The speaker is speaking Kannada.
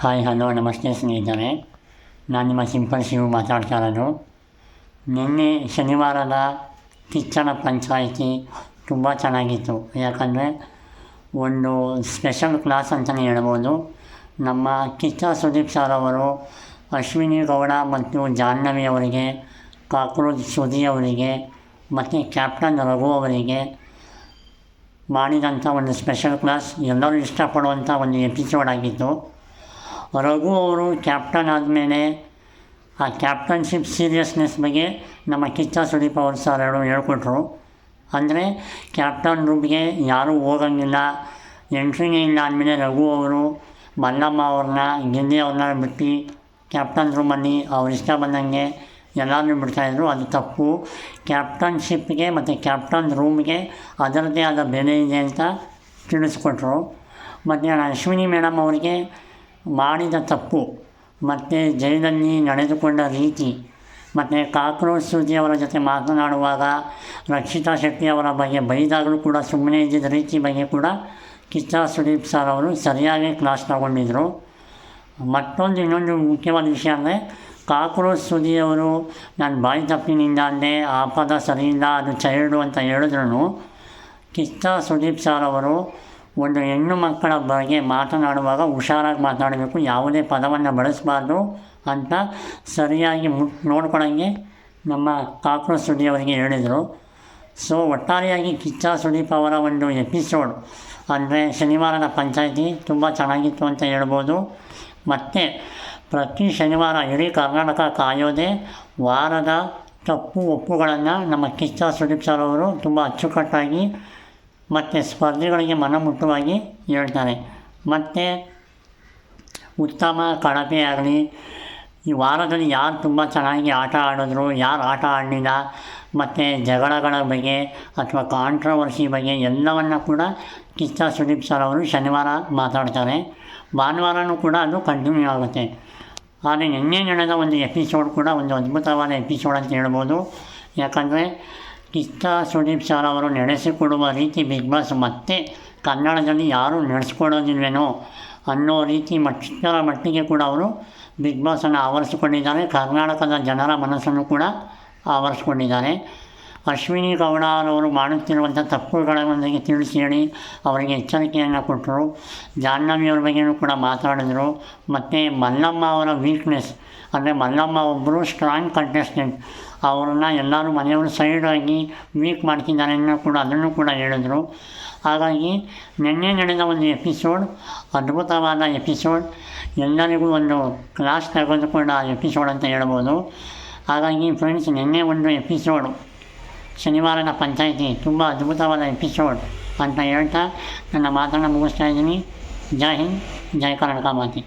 ಹಾಯ್, ಹಲೋ, ನಮಸ್ತೆ ಸ್ನೇಹಿತರೆ. ನಾನು ನಿಮ್ಮ ಸಿಂಪಲ್ ಶಿವು ಮಾತಾಡ್ತಾ ಇರೋದು ನಿನ್ನೆ ಶನಿವಾರದ ಕಿಚ್ಚನ ಪಂಚಾಯಿತಿ ತುಂಬ ಚೆನ್ನಾಗಿತ್ತು. ಯಾಕಂದರೆ ಒಂದು ಸ್ಪೆಷಲ್ ಕ್ಲಾಸ್ ಅಂತಲೇ ಹೇಳ್ಬೋದು. ನಮ್ಮ ಕಿಚ್ಚ ಸುದೀಪ್ ಸರ್ ಅವರು, ಅಶ್ವಿನಿ ಗೌಡ ಮತ್ತು ಜಾಹ್ನವಿ ಅವರಿಗೆ, ಕಾಕ್ರೋಚ್ ಸುದಿ ಅವರಿಗೆ, ಮತ್ತು ಕ್ಯಾಪ್ಟನ್ ರಘು ಅವರಿಗೆ ಮಾಡಿದಂಥ ಒಂದು ಸ್ಪೆಷಲ್ ಕ್ಲಾಸ್ ಎಲ್ಲರೂ ಇಷ್ಟಪಡುವಂಥ ಒಂದು ಎಪಿಸೋಡ್ ಆಗಿತ್ತು. ರಘು ಅವರು ಕ್ಯಾಪ್ಟನ್ ಆದಮೇಲೆ, ಆ ಕ್ಯಾಪ್ಟನ್ಶಿಪ್ ಸೀರಿಯಸ್ನೆಸ್ ಬಗ್ಗೆ ನಮ್ಮ ಕಿಚ್ಚ ಸುದೀಪ್ ಅವರು ಸರ್ ಎರಡು ಹೇಳ್ಕೊಟ್ರು. ಅಂದರೆ ಕ್ಯಾಪ್ಟನ್ ರೂಮ್ಗೆ ಯಾರೂ ಹೋಗಂಗಿಲ್ಲ, ಎಂಟ್ರಿನೇ ಇಲ್ಲ ಅಂದಮೇಲೆ ರಘು ಅವರು ಮಲ್ಲಮ್ಮ ಅವ್ರನ್ನ, ಗಿಲ್ಲಿ ಅವ್ರನ್ನ ಬಿಟ್ಟು ಕ್ಯಾಪ್ಟನ್ ರೂಮಲ್ಲಿ ಅವ್ರು ಇಷ್ಟ ಬಂದಂಗೆ ಎಲ್ಲರೂ ಬಿಡ್ತಾಯಿದ್ರು ಅದು ತಪ್ಪು. ಕ್ಯಾಪ್ಟನ್ಶಿಪ್ಗೆ ಮತ್ತು ಕ್ಯಾಪ್ಟನ್ ರೂಮ್ಗೆ ಅದರದ್ದೇ ಆದ ಬೆಲೆ ಇದೆ ಅಂತ ತಿಳಿಸ್ಕೊಟ್ರು. ಮತ್ತು ಅಶ್ವಿನಿ ಮೇಡಮ್ ಅವರಿಗೆ ಮಾಡಿದ ತಪ್ಪು. ಮತ್ತು ಜೈಲಲ್ಲಿ ನಡೆದುಕೊಂಡ ರೀತಿ. ಮತ್ತು ಕಾಕ್ರೋಚ್ ಸೂಜಿಯವರ ಜೊತೆ ಮಾತನಾಡುವಾಗ ರಕ್ಷಿತಾ ಶೆಟ್ಟಿ ಅವರ ಬಗ್ಗೆ ಬೈದಾಗಲೂ ಕೂಡ ಸುಮ್ಮನೆ ಇದ್ದಿದ್ದ ರೀತಿ ಬಗ್ಗೆ ಕೂಡ ಕಿಚ್ಚ ಸುದೀಪ್ ಸರ್ ಅವರು ಸರಿಯಾಗಿ ಕ್ಲಾಸ್ ತಗೊಂಡಿದ್ದರು ಮತ್ತೊಂದು ಇನ್ನೊಂದು ಮುಖ್ಯವಾದ ವಿಷಯ ಅಂದರೆ ಕಾಕ್ರೋಚ್ ಸುದಿಯವರು ನಾನು ಬಾಯಿ ತಪ್ಪಿನಿಂದ ಅಂದೆ ಆ ಪದ ಸರಿಯಿಲ್ಲ ಅದು ಚೈಲ್ಡು ಅಂತ ಹೇಳಿದ್ರು ಕಿಚ್ಚ ಸುದೀಪ್ ಸರ್ ಅವರು ಒಂದು ಹೆಣ್ಣು ಮಕ್ಕಳ ಬಗ್ಗೆ ಮಾತನಾಡುವಾಗ ಹುಷಾರಾಗಿ ಮಾತನಾಡಬೇಕು. ಯಾವುದೇ ಪದವನ್ನು ಬಳಸಬಾರ್ದು ಅಂತ ಸರಿಯಾಗಿ ಮುಟ್ ನೋಡ್ಕೊಳಂಗೆ ನಮ್ಮ ಕಾಕ್ರೋಚ್ ಸುದ್ದಿಯವರಿಗೆ ಹೇಳಿದರು. ಸೊ, ಒಟ್ಟಾರೆಯಾಗಿ ಕಿಚ್ಚ ಸುದೀಪ್ ಅವರ ಒಂದು ಎಪಿಸೋಡ್ ಅಂದರೆ ಶನಿವಾರದ ಪಂಚಾಯಿತಿ ತುಂಬ ಚೆನ್ನಾಗಿತ್ತು ಅಂತ ಹೇಳ್ಬೋದು. ಮತ್ತು ಪ್ರತಿ ಶನಿವಾರ ಇಡೀ ಕರ್ನಾಟಕ ಕಾಯೋದೇ ವಾರದ ತಪ್ಪು ಒಪ್ಪುಗಳನ್ನು ನಮ್ಮ ಕಿಚ್ಚ ಸುದೀಪ್ ಸರ್ ಅವರು ತುಂಬ ಅಚ್ಚುಕಟ್ಟಾಗಿ ಮತ್ತು ಸ್ಪರ್ಧಿಗಳಿಗೆ ಮನಮುಟ್ಟುವಾಗಿ ಹೇಳ್ತಾರೆ. ಮತ್ತು ಉತ್ತಮ ಕಳಪೆ ಆಗಲಿ. ಈ ವಾರದಲ್ಲಿ ಯಾರು ತುಂಬ ಚೆನ್ನಾಗಿ ಆಟ ಆಡಿದ್ರು, ಯಾರು ಆಟ ಆಡಲಿಲ್ಲ, ಮತ್ತು ಜಗಳಗಳ ಬಗ್ಗೆ ಅಥವಾ ಕಾಂಟ್ರವರ್ಸಿ ಬಗ್ಗೆ ಎಲ್ಲವನ್ನು ಕೂಡ ಕಿಚ್ಚ ಸುದೀಪ್ ಸರ್ ಅವರು ಶನಿವಾರ ಮಾತಾಡ್ತಾರೆ. ಭಾನುವಾರನೂ ಕೂಡ ಅದು ಕಂಟಿನ್ಯೂ ಆಗುತ್ತೆ. ಆದರೆ ನಿನ್ನೆ ನಡೆದ ಒಂದು ಎಪಿಸೋಡ್ ಕೂಡ ಒಂದು ಅದ್ಭುತವಾದ ಎಪಿಸೋಡ್ ಅಂತ ಹೇಳ್ಬೋದು. ಯಾಕಂದರೆ ಕಿಚ್ಚ ಸುದೀಪ್ ಸರ್ ಅವರು ನಡೆಸಿಕೊಡುವ ರೀತಿ ಬಿಗ್ ಬಾಸ್ ಮತ್ತೆ ಕನ್ನಡದಲ್ಲಿ ಯಾರೂ ನಡೆಸ್ಕೊಡೋದಿಲ್ವೇನೋ ಅನ್ನೋ ರೀತಿ ಮಟ್ಟರ ಮಟ್ಟಿಗೆ ಕೂಡ ಅವರು ಬಿಗ್ ಬಾಸನ್ನು ಆವರಿಸಿಕೊಂಡಿದ್ದಾರೆ. ಕರ್ನಾಟಕದ ಜನರ ಮನಸ್ಸನ್ನು ಕೂಡ ಆವರಿಸ್ಕೊಂಡಿದ್ದಾರೆ. ಅಶ್ವಿನಿ ಗೌಡ ಅವರು ಮಾಡುತ್ತಿರುವಂಥ ತಪ್ಪುಗಳ ಬಗ್ಗೆ ತಿಳಿಸಿ ಹೇಳಿ ಅವರಿಗೆ ಎಚ್ಚರಿಕೆಯನ್ನು ಕೊಟ್ಟರು. ಜಾಹ್ನವಿಯವ್ರ ಬಗ್ಗೆಯೂ ಕೂಡ ಮಾತಾಡಿದರು. ಮತ್ತು ಮಲ್ಲಮ್ಮ ಅವರ ವೀಕ್ನೆಸ್ ಅಂದರೆ ಮಲ್ಲಮ್ಮ ಒಬ್ಬರು ಸ್ಟ್ರಾಂಗ್ ಕಂಟೆಸ್ಟೆಂಟ್ ಅವ್ರನ್ನ ಎಲ್ಲರೂ ಮನೆಯವರು ಸೈಡಾಗಿ ವೀಕ್ ಮಾಡ್ತಿದ್ದಾರೆ ಅನ್ನೋ ಕೂಡ ಅದನ್ನು ಕೂಡ ಹೇಳಿದರು. ಹಾಗಾಗಿ ನಿನ್ನೆ ನಡೆದ ಒಂದು ಎಪಿಸೋಡ್ ಅದ್ಭುತವಾದ ಎಪಿಸೋಡ್ ಎಲ್ಲರಿಗೂ ಒಂದು ಕ್ಲಾಸ್ ತೆಗೆದುಕೊಂಡ ಎಪಿಸೋಡ್ ಅಂತ ಹೇಳ್ಬೋದು. ಹಾಗಾಗಿ ಫ್ರೆಂಡ್ಸ್ ನಿನ್ನೆ ಒಂದು ಎಪಿಸೋಡು ಶನಿವಾರದ ಪಂಚಾಯಿತಿ ತುಂಬ ಅದ್ಭುತವಾದ ಎಪಿಸೋಡ್ ಅಂತ ಹೇಳ್ತಾ ನನ್ನ ಮಾತನ್ನು ಮುಗಿಸ್ತಾ ಇದ್ದೀನಿ ಜೈ ಹಿಂದ್ ಜೈ ಕರ್ನಾಟಕ ಮಾತಿ